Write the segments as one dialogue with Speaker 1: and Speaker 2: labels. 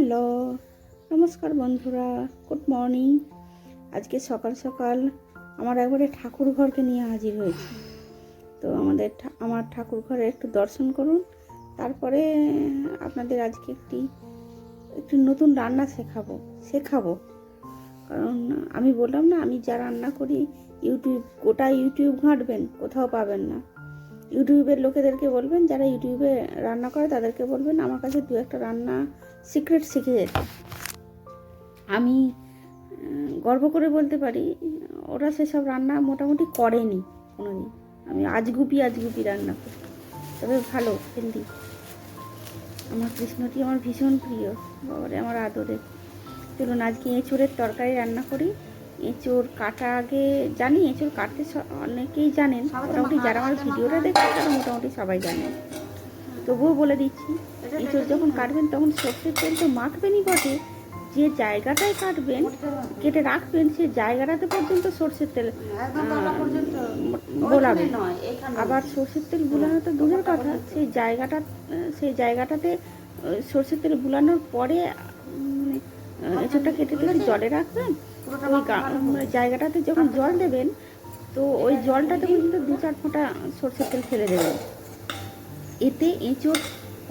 Speaker 1: Hello, নমস্কার বন্ধুরা good morning আজকে সকাল সকাল আমার একবারে ঠাকুর ঘরকে নিয়ে হাজির হয়েছি। তো আমাদের আমার ঠাকুর ঘরে একটু দর্শন করুন, তারপরে আপনাদের আজকে একটি, একটু নতুন রান্না শেখাবো শেখাবো। কারণ আমি বললাম না, আমি যা রান্না করি, ইউটিউব, গোটা ইউটিউব ঘাঁটবেন, কোথাও পাবেন না। ইউটিউবের লোকেদেরকে বলবেন, যারা ইউটিউবে রান্না করে তাদেরকে বলবেন, আমার কাছে দু একটা রান্না সিক্রেট শিখে যেতে। আমি গর্ব করে বলতে পারি, ওরা সেসব রান্না মোটামুটি করেনি কোনো দিন আমি আজগুপি আজগুপি রান্না করি। তবে ভালো হেলদি আমার কৃষ্ণটি আমার ভীষণ প্রিয়। বাবারে, আমার আদরের চলুন, আজকে এঁচোড়ের তরকারি রান্না করি। এঁচোড় কাটা আগে জানি এঁচোড় কাটতে অনেকেই জানেন। মোটামুটি যারা আমার ভিডিওটা দেখছে তারা মোটামুটি সবাই জানেন তবুও বলে দিচ্ছি এঁচোড় যখন কাটবেন তখন সর্ষের তেল তো মাখবেনই বটে। যে জায়গাটায় কাটবেন কেটে রাখবেন সে জায়গাটাতে পর্যন্ত সর্ষের তেল গোলাবেন আবার সর্ষের তেল গুলানো তো দূরের কথা। সেই জায়গাটা সেই জায়গাটাতে সর্ষের তেল গুলানোর পরে মানে আহ, এঁচোড়টা কেটে কেটে জলে রাখবেন। জায়গাটাতে যখন জল দেবেন তো ওই জলটাতে পর্যন্ত দু চার ফোঁটা সর্ষের তেল ফেলে দেবেন। এতে এঁচোড়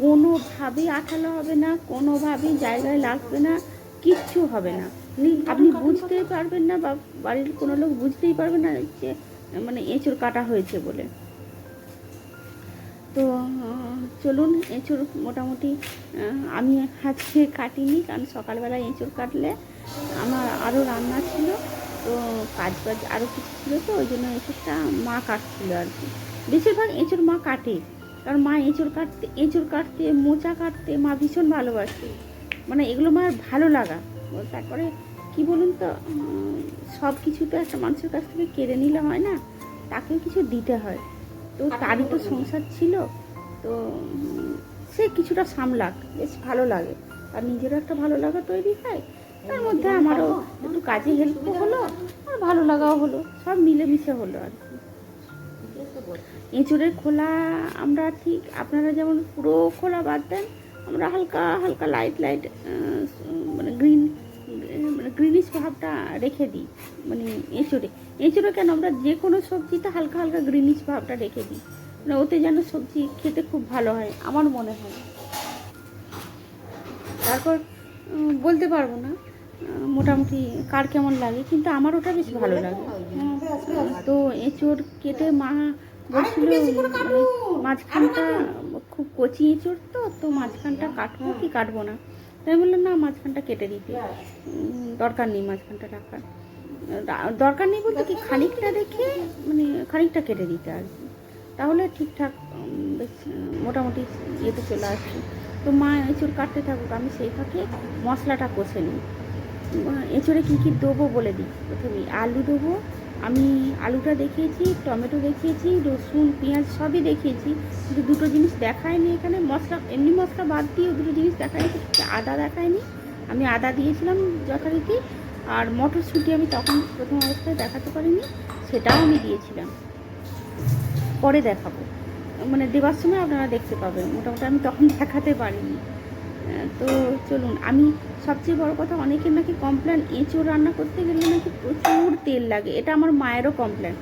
Speaker 1: কোনোভাবেই আঠালো হবে না কোনোভাবেই জায়গায় লাগবে না কিচ্ছু হবে না। আপনি বুঝতেই পারবেন না বা বাড়ির কোনো লোক বুঝতেই পারবে না যে মানে এঁচোড় কাটা হয়েছে বলে। তো চলুন এঁচোড় মোটামুটি আমি আজকে কাটিনি কারণ সকালবেলা এঁচোড় কাটলে আমার আরও রান্না ছিল তো কাজ বাজ আরও কিছু ছিল তো ওই জন্য এঁচোড়টা মা কাটছিল আর কি। বেশিরভাগ এঁচোড় মা কাটে কারণ মা এঁচোড় কাটতে এঁচোড় কাটতে মোচা কাটতে মা ভীষণ ভালোবাসে। মানে এগুলো মার ভালো লাগা। তারপরে কি বলুন তো সব কিছু তো একটা মানুষের কাছ থেকে কেড়ে নিলে হয় না তাকেও কিছু দিতে হয়। তো তারই তো। সংসার ছিল তো সে কিছুটা সামলাক বেশ ভালো লাগে। আর নিজেরও একটা ভালো লাগা তৈরি হয় তার মধ্যে আমারও একটু কাজে হেল্প হলো, আর ভালো লাগাও হলো, সব মিলেমিশে হলো আর কি। এঁচুড়ের খোলা আমরা ঠিক, আপনারা যেমন পুরো খোলা বাদ দেন, আমরা হালকা হালকা লাইট লাইট মানে গ্রিন মানে গ্রিনিশ ভাবটা রেখে দিই মানে এঁচুড়ে। এঁচুড়ে কেন? আমরা যে কোনো সবজিতে হালকা হালকা গ্রিনিশ ভাবটা রেখে দিই। মানে ওতে যেন সবজি খেতে খুব ভালো হয়, আমার মনে হয়। তারপর বলতে পারব না। মোটামুটি কার কেমন লাগে কিন্তু আমার ওটা বেশ ভালো লাগে। তো এঁচোড় কেটে মা বলছিল মাঝখানটা খুব কচি এঁচোড় তো তো মাঝখানটা কাটবো কি কাটবো না। তাই বললাম না মাঝখানটা কেটে দিতে। দরকার নেই মাঝখানটা রাখার। দরকার নেই বলতে কি খানিকটা রেখে মানে খানিকটা কেটে দিতে আর কি। তাহলে ঠিকঠাক বেশ মোটামুটি ইয়েতে চলে আসছে। তো মা এঁচড় কাটতে থাকুক আমি সেই ফাঁকে মশলাটা কষে নিই। এঁচড়ে কী কী দেবো বলে দিই প্রথমেই আলু দেবো। আমি আলুটা দেখিয়েছি, টমেটো দেখিয়েছি, রসুন, পেঁয়াজ সবই দেখিয়েছি। কিন্তু দুটো জিনিস দেখায়নি এখানে, মশলা, এমনি মশলা বাদ দিয়ে দুটো জিনিস দেখায়নি আদা দেখায়নি। আমি আদা দিয়েছিলাম যথারীতি, আর মটরশুঁটি আমি তখন প্রথম অবস্থায় দেখাতে পারিনি, সেটাও আমি দিয়েছিলাম। পরে দেখাবো। মানে দেওয়ার সময় আপনারা দেখতে পাবেন, মোটামুটি আমি তখন দেখাতে পারিনি। তো চলুন। আমি সবচেয়ে বড় কথা অনেকের নাকি কমপ্লেন এঁচোড় রান্না করতে গেলে নাকি প্রচুর তেল লাগে। এটা আমার মায়েরও কমপ্লেন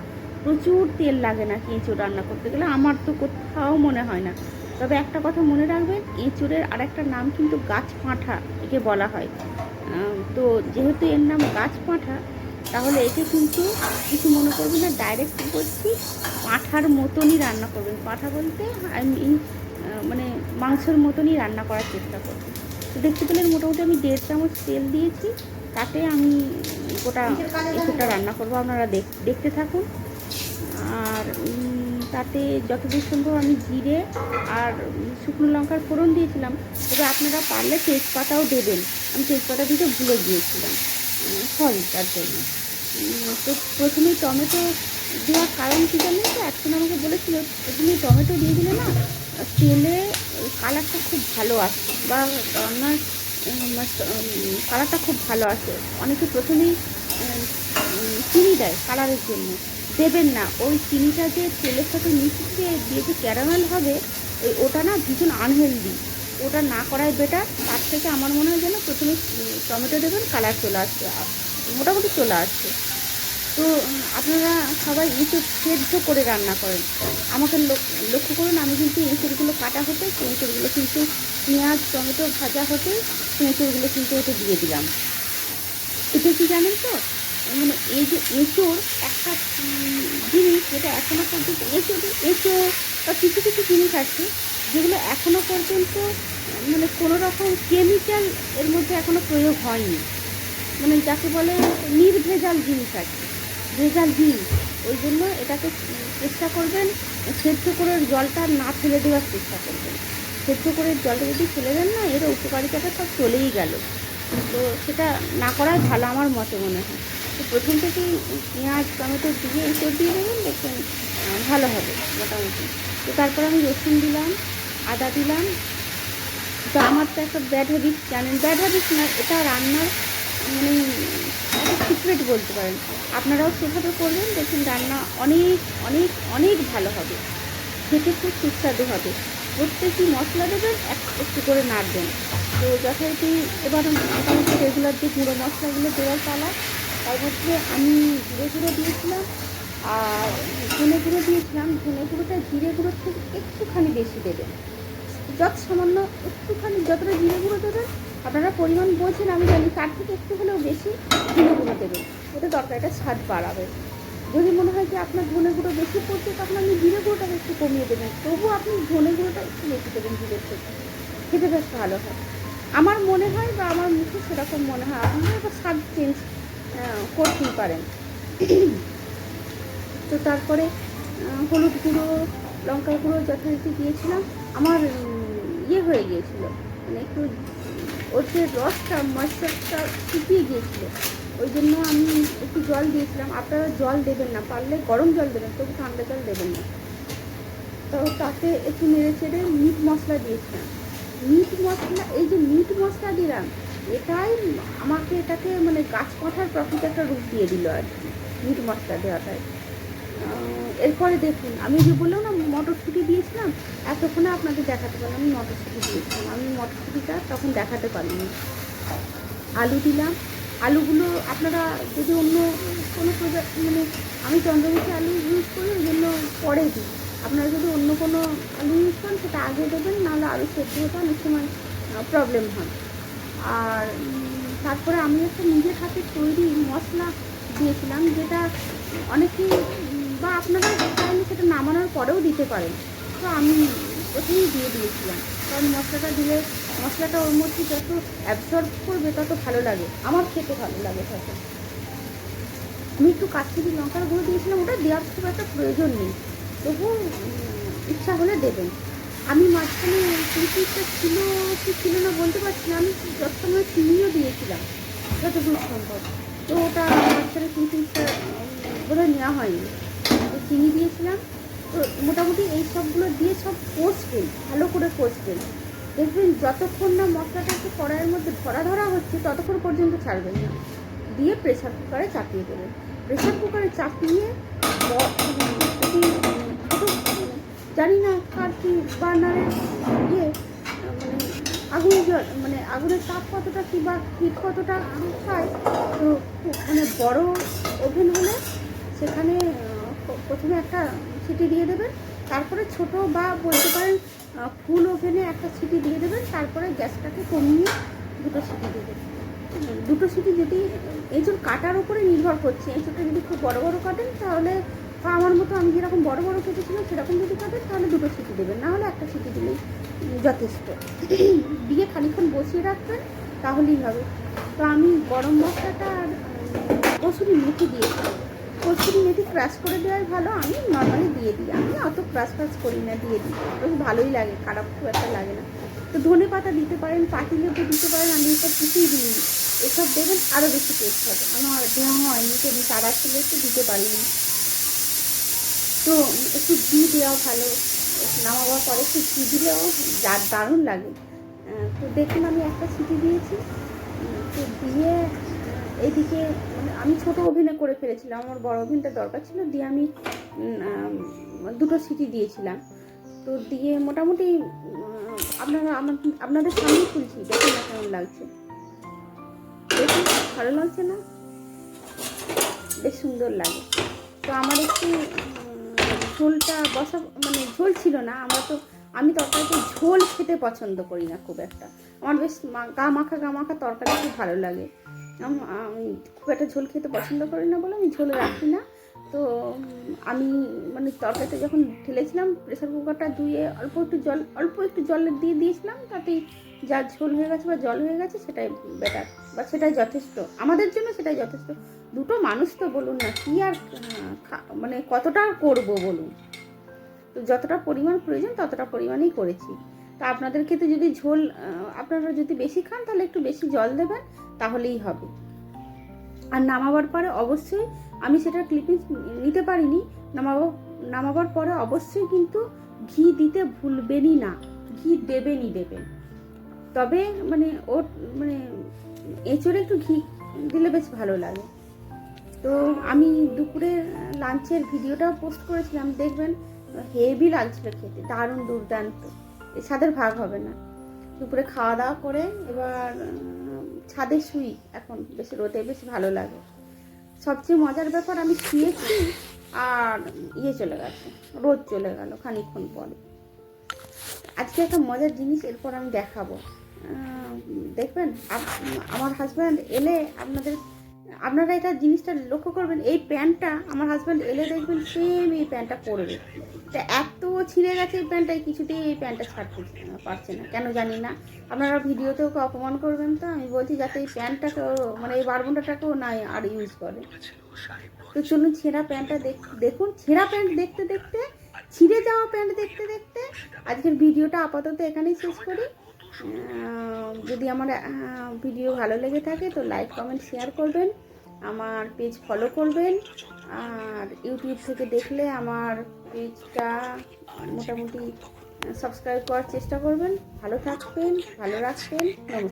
Speaker 1: প্রচুর তেল লাগে নাকি এঁচোড় রান্না করতে গেলে আমার তো কোথাও মনে হয় না। তবে একটা কথা মনে রাখবেন এঁচোড়ের আরেকটা নাম কিন্তু গাছ পাঁঠা একে বলা হয়। তো যেহেতু এর নাম গাছ পাঁঠা তাহলে একে কিন্তু কিছু মনে করবেন না ডাইরেক্ট করছি পাঁঠার মতনই রান্না করবেন। পাঁঠা বলতে আমি আহ, মানে মাংসের মতনই রান্না করার চেষ্টা করব তো দেখতে পেলেন মোটামুটি আমি দেড় চামচ তেল দিয়েছি, তাতে আমি গোটা এঁচোড়টা রান্না করব, আপনারা দেখ- দেখতে থাকুন। আর তাতে যতদূর সম্ভব আমি জিরে আর শুকনো লঙ্কার ফোড়ন দিয়েছিলাম, তবে আপনারা পারলে তেজপাতাও দেবেন। আমি তেজপাতা দিতে ভুলে গিয়েছিলাম সরি তার জন্য তো প্রথমেই টমেটো দেওয়ার কারণ কী জানেন তো? একজন আমাকে বলেছিল, প্রথমে টমেটো দিয়ে দিলে না তেলে কালারটা খুব ভালো আসে, বা রান্নার কালারটা খুব ভালো আসে। অনেকে প্রথমেই চিনি দেয় কালারের জন্য। দেবেন না, ওই চিনিটা যে তেলের সাথে মিশিয়ে দিয়ে যে ক্যারামেল হবে ওই ওটা না ভীষণ আনহেলদি ওটা না করাই বেটার তার থেকে আমার মনে হয় যেন প্রথমে টমেটো দেবেন, কালার চলে আসছে মোটামুটি চলে আসছে। তো, আপনারা সবাই এঁচড় সেদ্ধ করে রান্না করেন। আমাকে লোক- লক্ষ্য করুন, আমি কিন্তু এঁচড়গুলো কাটা হতে, সেই এঁচড়গুলো কিন্তু পেঁয়াজ, টমেটো ভাজা হতে, সেই এঁচড়গুলো কিন্তু ওতে দিয়ে দিলাম। এটা কি জানেন তো? মানে এই যে এঁচোড়, একটা জিনিস যেটা এখনও পর্যন্ত এঁচোড় এঁচোড় বা কিছু কিছু জিনিস আছে, যেগুলো এখনও পর্যন্ত মানে কোনো রকম কেমিক্যাল এর মধ্যে এখনও প্রয়োগ হয়নি। মানে যাকে বলে নির্ভেজাল জিনিস আছে। ভেজালহীন ওই জন্য এটাকে চেষ্টা করবেন সেদ্ধ করে জলটা না ফেলে দেওয়ার চেষ্টা করবেন। সেদ্ধ করে জলটা যদি ফেলে দেন না, এর উপকারিতাটা সব চলেই গেল। তো সেটা না করাই ভালো আমার মতে মনে হয়। তো প্রথম থেকেই পেঁয়াজ, টমেটো দিয়ে এঁচড় দিয়ে দেবেন, দেখবেন ভালো হবে মোটামুটি। তো তারপর আমি রসুন দিলাম, আদা দিলাম। তো আমার তো একটা ব্যাড হ্যাবিট জানেন ব্যাড হ্যাবিট না, এটা রান্নার মানে সিক্রেট বলতে পারেন। আপনারাও সেভাবে করবেন, দেখুন রান্না অনেক অনেক অনেক ভালো হবে। খেতে খুব সুস্বাদু হবে। প্রত্যেকই মশলা দেবেন, এক একটু করে নাড়বেন। তো যথারীতি এবার মোটামুটি রেগুলার যে গুঁড়ো মশলাগুলো দেওয়ার পালা, তার মধ্যে আমি জিরে গুঁড়ো দিয়েছিলাম, আর ধনে গুঁড়ো দিয়েছিলাম। ধনে গুঁড়োটা জিরে গুঁড়োর থেকে একটুখানি বেশি দেবেন। যত সামান্য একটুখানি, যতটা জিরে গুঁড়ো দেবেন আপনারা পরিমাণ বোঝেন, আমি জানি তার থেকে একটু হলেও বেশি জিরে গুঁড়ো দেবেন। ওটা তরকারিটা স্বাদ বাড়াবে। যদি মনে হয় যে আপনার ধনে গুঁড়ো বেশি পড়ছে, তখন আপনি জিরে গুঁড়োটাকে একটু কমিয়ে দেবেন। তবুও আপনি ধনে গুঁড়োটা একটু বেশি দেবেন জিরের থেকে। খেতে বেশ ভালো হয়। আমার মনে হয় বা আমার মুখে সেরকম মনে হয় আপনারা একটা স্বাদ চেঞ্জ করতেই পারেন। তো তারপরে হলুদ গুঁড়ো লঙ্কা গুঁড়ো যথারীতি দিয়েছিলাম। আমার ইয়ে হয়ে গিয়েছিল। মানে একটু যে রসটা ময়েশ্চারটা শুকিয়ে গিয়েছিল। ওই জন্য আমি একটু জল দিয়েছিলাম। আপনারা জল দেবেন না, পারলে গরম জল দেবেন, তবু ঠান্ডা জল দেবেন না। তো তাতে একটু নেড়ে চেড়ে মিট মশলা দিয়েছিলাম। মিট মশলা, এই যে মিট মশলা দিলাম, এটাই আমাকে এটাকে মানে গাছ পাঠার প্রকৃত একটা রূপ দিয়ে দিল আর কি, মিট মশলা দেওয়াটাই। এরপরে দেখুন, আমি যে বললাম না, মটরশুঁটি দিয়েছিলাম, এতক্ষণে আপনাদের দেখাতে পারলাম, আমি মটরশুঁটি দিয়েছিলাম। আমি মটরশুঁটিটা তখন দেখাতে পারিনি। আলু দিলাম। আলুগুলো আপনারা যদি অন্য কোনো প্রজাতি মানে আমি চন্দ্রমুখী আলু ইউজ করি, ওই জন্য পরে দিই। আপনারা যদি অন্য কোনো আলু ইউজ করেন, সেটা আগে দেবেন, নাহলে আলু সেদ্ধ হতে অনেক সময় প্রবলেম হয়। আর তারপরে আমি একটা নিজের হাতে তৈরি মশলা দিয়েছিলাম, যেটা অনেকেই বা আপনারা চাইলে সেটা নামানোর পরেও দিতে পারেন। তো আমি প্রথমেই দিয়ে দিয়েছিলাম। কারণ মশলাটা দিলে, মশলাটা ওর মধ্যে যত অ্যাবজর্ব করবে তত ভালো লাগে। আমার খেতে ভালো লাগে তত। আমি একটু কাশ্মীরি লঙ্কার গুঁড়ো দিয়েছিলাম, ওটা দেওয়ার খুব একটা প্রয়োজন নেই। তবু ইচ্ছা হলে দেবেন। আমি মাঝখানে চিংড়িটা ছিল কি ছিল না বলতে পারছি না, আমি যত সময় চিনিও দিয়েছিলাম, যতদূর সম্ভব। তো ওটা মাঝখানে চিংড়িটা বোধহয় নেওয়া হয়নি। চিনি দিয়েছিলাম। তো মোটামুটি এই সবগুলো দিয়ে সব কষবেন ভালো করে কষবেন দেখবেন যতক্ষণ না মশলাটা একটু কড়াইয়ের মধ্যে ধরা ধরা হচ্ছে, ততক্ষণ পর্যন্ত ছাড়বেন না। দিয়ে প্রেসার কুকারে চাপিয়ে দেবেন। প্রেশার কুকারে চাপিয়ে জানি না কার কি বার্নারের ইয়ে মানে আগুন জল মানে আগুনের তাপ কতটা কি বা হিট কতটা হয়, তো মানে বড় ওভেন হলে সেখানে প্রথমে একটা সিটি দিয়ে দেবেন, তারপরে ছোট বা বলতে পারেন ফুল ওভেনে একটা সিটি দিয়ে দেবেন, তারপরে গ্যাসটাকে কমিয়ে দুটো সিটি দিয়ে দেবেন। দুটো সিটি যদি এঁচুর কাটার উপরে নির্ভর করছে এঁচুরটা যদি খুব বড় বড় কাটেন, তাহলে আমার মতো আমি যেরকম বড় বড় কেটেছিলাম, সেরকম যদি কাটেন, তাহলে দুটো সিটি দেবেন। না হলে একটা সিটি দিলেই যথেষ্ট। দিয়ে খানিক্ষণ বসিয়ে রাখবেন, তাহলেই হবে। তো আমি গরম মশলাটা আর কসুরি মেথি দিয়েছিলাম কসুরি মেথি ক্রাশ করে দেওয়াই ভালো, আমি নর্মালি দিয়ে দিই। আমি অত ক্রাশ ক্রাশ করি না, দিয়ে দিই। বেশ ভালোই লাগে, খারাপ খুব একটা লাগে না। তো ধনে পাতা দিতে পারেন, পাতি লেবু দিতে পারেন, আমি এসব কিছুই দিইনি। এসব দেবেন আরও বেশি টেস্ট হবে। আমার দেওয়া হয়নি আমি তারা ছিল একটু দিতে পারিনি। তো একটু ঘি দেওয়া ভালো, নামাবার পরে একটু ঘি দিলেও যা দারুণ লাগে। তো দেখুন, আমি একটা সিটি দিয়েছি। তো দিয়ে এইদিকে মানে আমি ছোট ওভেনে করে ফেলেছিলাম, আমার বড় ওভেনটা দরকার ছিল, দিয়ে আমি দুটো সিটি দিয়েছিলাম। তো দিয়ে মোটামুটি আপনারা, আমার- আপনাদের সামনে খুলছি, দেখুন না কেমন লাগছে। দেখুন, ভালো লাগছে না? বেশ সুন্দর লাগে। তো আমার একটু ঝোলটা বসা মানে ঝোল ছিল না, আমরা তো, আমি তরকারিতে ঝোল খেতে পছন্দ করি না খুব একটা। আমার বেশ গা মাখা গা মাখা তরকারি খুব ভালো লাগে। খুব একটা ঝোল খেতে পছন্দ করি না বলে আমি ঝোল রাখি না। তো, আমি মানে তরকারিতে যখন ঢেলেছিলাম প্রেশার কুকারটা ধুয়ে অল্প একটু জল, অল্প একটু জল দিয়ে দিয়েছিলাম তাতেই যা ঝোল হয়ে গেছে বা জল হয়ে গেছে সেটাই বেটার বা সেটাই যথেষ্ট। আমাদের জন্য সেটাই যথেষ্ট। দুটো মানুষ তো বলুন না, কি আর মানে কতটা করব বলুন? তো যতটা পরিমাণ প্রয়োজন ততটা পরিমাণেই করেছি। তা আপনাদের ক্ষেত্রে যদি ঝোল আপনারা যদি বেশি খান, তাহলে একটু বেশি জল দেবেন, তাহলেই হবে। আর নামাবার পরে অবশ্যই আমি সেটা ক্লিপিং নিতে পারিনি। নামাবো, নামাবার পরে অবশ্যই কিন্তু ঘি দিতে ভুলবেনই না। ঘি দেবেনই দেবেন। তবে মানে ওর মানে এঁচড়ে একটু ঘি দিলে বেশ ভালো লাগে। তো আমি দুপুরে, লাঞ্চের ভিডিওটাও পোস্ট করেছিলাম, দেখবেন, হেভি লাগছিল খেতে, দারুণ দুর্দান্ত। স্বাদের ভাগ হবে না। দুপুরে খাওয়া দাওয়া করে এবার ছাদে শুই। এখন বেশ রোদে বেশ ভালো লাগে। সবচেয়ে মজার ব্যাপার, আমি শুয়েছি আর ইয়ে চলে গেছে, রোদ চলে গেল খানিকক্ষণ পরে। আজকে একটা মজার জিনিস এরপর আমি দেখাবো। দেখবেন আমার হাজব্যান্ড এলে আপনাদের, আপনারা এটা জিনিসটা লক্ষ্য করবেন, এই প্যান্টটা আমার হাজব্যান্ড এলে দেখবেন সেম এই প্যান্টটা পরবে। তা এত ছিঁড়ে গেছে এই প্যান্টটা কিছুতেই এই প্যান্টটা ছাড়তে পারছে না কেন জানি না। আপনারা ভিডিওতে ওকে অপমান করবেন তো? আমি বলছি, যাতে এই প্যান্টটাকে মানে এই বারবুন্ডাটাকেও না আর ইউজ করে। তো চলুন, ছেঁড়া প্যান্টটা দেখ- দেখুন, ছেঁড়া প্যান্ট দেখতে দেখতে, ছিঁড়ে যাওয়া প্যান্ট দেখতে দেখতে, আজকের ভিডিওটা আপাতত এখানেই শেষ করি। যদি আমার ভিডিও ভালো লেগে থাকে, তো লাইক কমেন্ট শেয়ার করবেন। আমার পেজ ফলো করবেন। আর ইউটিউব থেকে দেখলে আমার পেজটা মোটামুটি সাবস্ক্রাইব করার চেষ্টা করবেন। ভালো থাকবেন ভালো রাখবেন। নমস্কার